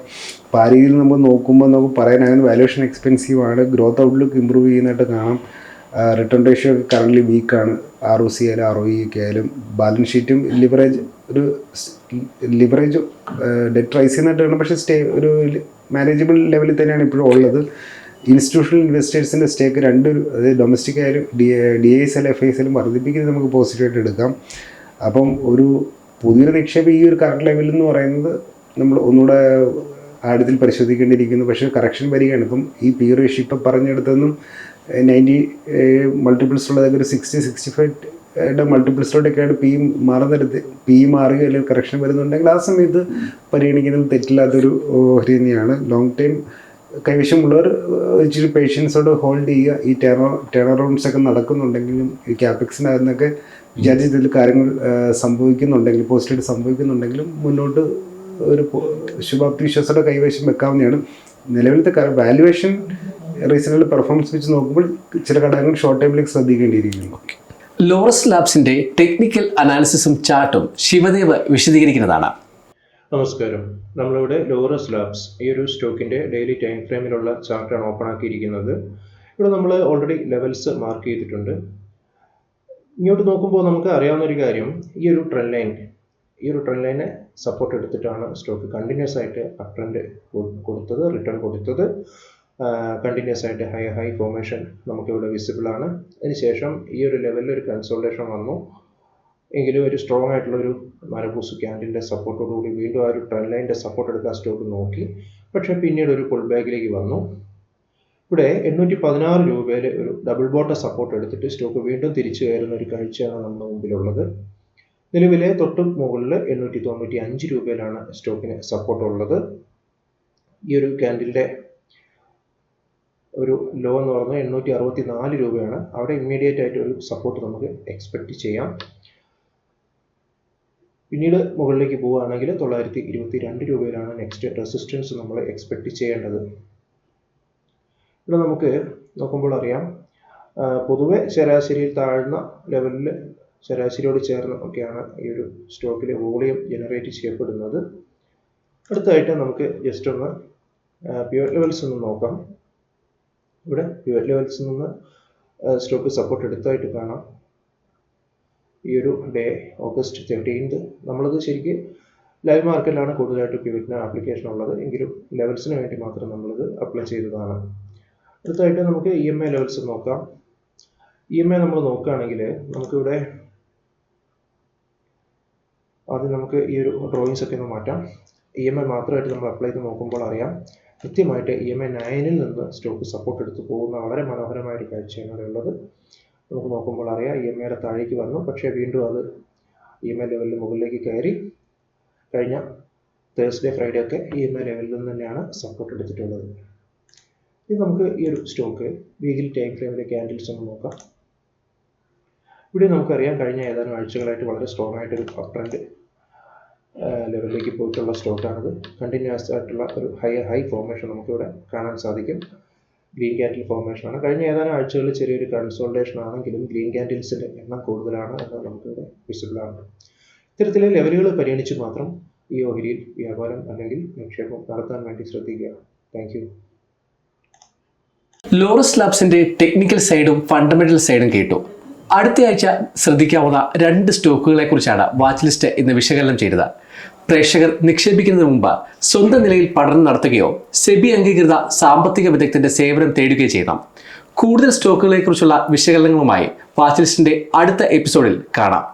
B: അപ്പോൾ ആ രീതിയിൽ നമ്മൾ നോക്കുമ്പോൾ നമുക്ക് പറയാനാകുന്ന വാലുവേഷൻ എക്സ്പെൻസീവ് ആണ്. ഗ്രോത്ത് ഔട്ട്ലുക്ക് ഇമ്പ്രൂവ് ചെയ്യുന്നതായിട്ട് കാണാം. റിട്ടേൺ റേഷ്യോ കറന്റ് വീക്കാണ് ആർ ഒ സി ആയാലും ആർ ഒ ഇ ഒക്കെ ആയാലും ബാലൻസ് ഷീറ്റും ലിവറേജ് ഒരു ലിവറേജ് ഡെറ്റ് റൈസ് ചെയ്യുന്നതായിട്ട് പക്ഷേ സ്റ്റേ ഒരു മാനേജബിൾ ലെവലിൽ തന്നെയാണ് ഇപ്പോഴും ഉള്ളത്. ഇൻസ്റ്റിറ്റ്യൂഷണൽ ഇൻവെസ്റ്റേഴ്സിന്റെ സ്റ്റേക്ക് രണ്ട് അതായത് ഡൊമസ്റ്റിക് ആയാലും D D S L F I S എല്ലും വർദ്ധിപ്പിക്കുന്നത് നമുക്ക് പോസിറ്റീവായിട്ട് എടുക്കാം. അപ്പം ഒരു പുതിയൊരു നിക്ഷേപം ഈ ഒരു കറക്റ്റ് ലെവലിൽ എന്ന് പറയുന്നത് നമ്മൾ ഒന്നുകൂടെ ആഴത്തിൽ പരിശോധിക്കേണ്ടിയിരിക്കുന്നു. പക്ഷേ കറക്ഷൻ വരികയാണ്. ഇപ്പം ഈ പി റേഷ്യോ ഇപ്പം പറഞ്ഞെടുത്തൊന്നും നയന്റി മൾട്ടിപ്പിൾസ് ഉള്ളതൊക്കെ ഒരു സിക്സ്റ്റി സിക്സ്റ്റി ഫൈവ് മൾട്ടിപ്പിൾസിലോട്ടൊക്കെയാണ് പി മാറുന്നിടത്ത് പി മാറുക അല്ലെങ്കിൽ കറക്ഷൻ വരുന്നുണ്ടെങ്കിൽ ആ സമയത്ത് പരിഗണിക്കുന്നത് തെറ്റില്ലാത്തൊരു ഓഹരി തന്നെയാണ് ലോങ് ടൈം കൈവശമുള്ളവർ ഇച്ചിരി പേഷ്യൻസോട് ഹോൾഡ് ചെയ്യുക. ഈ ടേൺ ടേൺ റൗണ്ട്സ് ഒക്കെ നടക്കുന്നുണ്ടെങ്കിലും ഈ ക്യാപിക്സിനകത്തൊക്കെ വിചാരിച്ച ഇതിൽ കാര്യങ്ങൾ സംഭവിക്കുന്നുണ്ടെങ്കിൽ പോസിറ്റീവ് സംഭവിക്കുന്നുണ്ടെങ്കിലും മുന്നോട്ട് ഒരു ശുഭാപ്തി വിശ്വാസത്തോടെ കൈവശം വെക്കാവുന്നതാണ്. നിലവിലത്തെ വാല്യുവേഷൻ റീസണൽ പെർഫോമൻസ് വെച്ച് നോക്കുമ്പോൾ ചില ഘടകങ്ങൾ ഷോർട്ട് ടൈമിലേക്ക് ശ്രദ്ധിക്കേണ്ടിയിരിക്കുന്നു.
A: ലോറസ് ലാബ്സിന്റെ ടെക്നിക്കൽ അനാലിസിസും ചാർട്ടും ശിവദേവ് വിശദീകരിക്കുന്നതാണ്.
C: നമസ്കാരം. നമ്മളിവിടെ ലോറസ് ലാബ്സ് ഈ ഒരു സ്റ്റോക്കിന്റെ ഡെയിലി ടൈം ഫ്രെയിമിലുള്ള ചാർട്ടാണ് ഓപ്പൺ ആക്കിയിരിക്കുന്നത്. ഇവിടെ നമ്മൾ ഓൾറെഡി ലെവൽസ് മാർക്ക് ചെയ്തിട്ടുണ്ട്. ഇങ്ങോട്ട് നോക്കുമ്പോൾ നമുക്ക് അറിയാവുന്ന ഒരു കാര്യം ഈ ഒരു ട്രെൻഡ് ലൈൻ ഈ ഒരു ട്രെൻഡ് ലൈനെ സപ്പോർട്ട് എടുത്തിട്ടാണ് സ്റ്റോക്ക് കണ്ടിന്യൂസ് ആയിട്ട് അപ് ട്രെൻഡ് കൊടുത്തത് റിട്ടേൺ കൊടുത്തത്. കണ്ടിന്യൂസ് ആയിട്ട് ഹൈ ഹൈ ഫോർമേഷൻ നമുക്കിവിടെ വിസിബിൾ ആണ്. അതിനുശേഷം ഈ ഒരു ലെവലിൽ ഒരു കൺസോൾട്ടേഷൻ വന്നു. എങ്കിലും ഒരു സ്ട്രോങ് ആയിട്ടുള്ള ഒരു മരബൂസ് ക്യാൻഡിന്റെ സപ്പോർട്ടോടുകൂടി വീണ്ടും ആ ഒരു ട്രെൻഡ് ലൈന്റെ സപ്പോർട്ട് എടുക്കാൻ സ്റ്റോക്ക് നോക്കി. പക്ഷേ പിന്നീട് ഒരു പുൾ ബാക്കിലേക്ക് വന്നു. ഇവിടെ എണ്ണൂറ്റി പതിനാറ് രൂപയിൽ ഒരു ഡബിൾ ബോട്ടം സപ്പോർട്ട് എടുത്തിട്ട് സ്റ്റോക്ക് വീണ്ടും തിരിച്ചു കയറുന്ന ഒരു കാഴ്ചയാണ് നമ്മുടെ മുമ്പിലുള്ളത്. നിലവിലെ തൊട്ട് മുകളിൽ എണ്ണൂറ്റി തൊണ്ണൂറ്റി അഞ്ച് രൂപയിലാണ് സ്റ്റോക്കിന് സപ്പോർട്ട് ഉള്ളത്. ഈ ഒരു ക്യാൻഡിലിന്റെ ഒരു ലോ എന്ന് പറഞ്ഞാൽ എണ്ണൂറ്റി അറുപത്തി നാല് രൂപയാണ്. അവിടെ ഇമ്മീഡിയറ്റ് ആയിട്ട് ഒരു സപ്പോർട്ട് നമുക്ക് എക്സ്പെക്റ്റ് ചെയ്യാം. പിന്നീട് മുകളിലേക്ക് പോവുകയാണെങ്കിൽ തൊള്ളായിരത്തി ഇരുപത്തി രണ്ട് രൂപയിലാണ് നെക്സ്റ്റ് റെസിസ്റ്റൻസ് നമ്മൾ എക്സ്പെക്റ്റ് ചെയ്യേണ്ടത്. ഇവിടെ നമുക്ക് നോക്കുമ്പോൾ അറിയാം പൊതുവെ ശരാശരിയിൽ താഴ്ന്ന ലെവലിൽ ശരാശരിയോട് ചേർന്ന് ഒക്കെയാണ് ഈ ഒരു സ്റ്റോക്കിലെ വോളിയം ജനറേറ്റ് ചെയ്യപ്പെടുന്നത്. അടുത്തായിട്ട് നമുക്ക് ജസ്റ്റ് ഒന്ന് പ്യുവർ ലെവൽസ് ഒന്ന് നോക്കാം. ഇവിടെ പിവറ്റ് ലെവൽസിൽ നിന്ന് സ്റ്റോക്ക് സപ്പോർട്ട് എടുത്തായിട്ട് കാണാം. ഈ ഒരു ഡേ ഓഗസ്റ്റ് തേർട്ടീൻത് നമ്മളത് ശരിക്ക് ലൈവ് മാർക്കറ്റിലാണ് കൂടുതലായിട്ട് പിവറ്റിന് ആപ്ലിക്കേഷൻ ഉള്ളത്. എങ്കിലും ലെവൽസിന് വേണ്ടി മാത്രം നമ്മളിത് അപ്ലൈ ചെയ്തതാണ്. അടുത്തായിട്ട് നമുക്ക് ഇ എം ഐ ലെവൽസ് നോക്കാം. ഇ എം ഐ നമ്മൾ നോക്കുകയാണെങ്കിൽ നമുക്കിവിടെ ആദ്യം നമുക്ക് ഈ ഒരു ഡ്രോയിങ്സ് ഒക്കെ ഒന്ന് മാറ്റാം. ഇ എം ഐ മാത്രമായിട്ട് നമ്മൾ അപ്ലൈ ചെയ്ത് നോക്കുമ്പോൾ അറിയാം. കൃത്യമായിട്ട് ഇ എം എ നയനിൽ നിന്ന് സ്റ്റോക്ക് സപ്പോർട്ട് എടുത്ത് പോകുന്ന വളരെ മനോഹരമായ ഒരു കാഴ്ചയാണ് ഉള്ളത്. നമുക്ക് നോക്കുമ്പോൾ അറിയാം ഇ എം എയുടെ താഴേക്ക് വന്നു. പക്ഷേ വീണ്ടും അത് ഇ എം എ ലെവലിൽ മുകളിലേക്ക് കയറി. കഴിഞ്ഞ തേഴ്സ്ഡേ ഫ്രൈഡേ ഒക്കെ ഇ എം എ ലെവലിൽ നിന്ന് തന്നെയാണ് സപ്പോർട്ട് എടുത്തിട്ടുള്ളത്. ഇനി നമുക്ക് ഈ ഒരു സ്റ്റോക്ക് വീക്കിലി ടൈം ഫ്രെയിമിലെ ക്യാൻഡിൽസ് ഒന്ന് നോക്കാം. ഇവിടെ നമുക്കറിയാം കഴിഞ്ഞ ഏതാനും ആഴ്ചകളായിട്ട് വളരെ സ്ട്രോങ് ആയിട്ടൊരു അപ് ട്രെൻഡ് ലെവലിലേക്ക് പോയിട്ടുള്ള സ്റ്റോക്കാണിത് കണ്ടിന്യൂസ് ആയിട്ടുള്ള ഒരു ഹൈ ഹൈ ഫോർമേഷൻ നമുക്കിവിടെ കാണാൻ സാധിക്കും. ഗ്രീൻ ക്യാൻഡിൽ ഫോർമേഷനാണ് കഴിഞ്ഞ ഏതാനും ആഴ്ചകളിൽ ചെറിയൊരു കൺസോൾട്ടേഷൻ ആണെങ്കിലും ഗ്രീൻ ക്യാൻഡിൽസിന്റെ എണ്ണം കൂടുതലാണ് എന്ന് നമുക്കിവിടെ വിസിബിൾ ആണ്. ഇത്തരത്തിലെ ലെവലുകൾ പരിഗണിച്ച് മാത്രം ഈ ഓഹരിയിൽ വ്യാപാരം അല്ലെങ്കിൽ നിക്ഷേപം നടത്താൻ വേണ്ടി ശ്രദ്ധിക്കുക താങ്ക്
A: ലോറസ് ലാബ്സിന്റെ ടെക്നിക്കൽ സൈഡും ഫണ്ടമെന്റൽ സൈഡും കേട്ടു. അടുത്ത ആഴ്ച ശ്രദ്ധിക്കാവുന്ന രണ്ട് സ്റ്റോക്കുകളെ കുറിച്ചാണ് വാച്ച് ലിസ്റ്റ് ഇന്ന് വിശകലനം ചെയ്തത്. പ്രേക്ഷകർ നിക്ഷേപിക്കുന്നതിന് മുമ്പ് സ്വന്തം നിലയിൽ പഠനം നടത്തുകയോ സെബി അംഗീകൃത സാമ്പത്തിക വിദഗ്ധന്റെ സേവനം തേടുകയോ ചെയ്യണം. കൂടുതൽ സ്റ്റോക്കുകളെക്കുറിച്ചുള്ള വിശകലനങ്ങളുമായി വാച്ച് ലിസ്റ്റിന്റെ അടുത്ത എപ്പിസോഡിൽ കാണാം.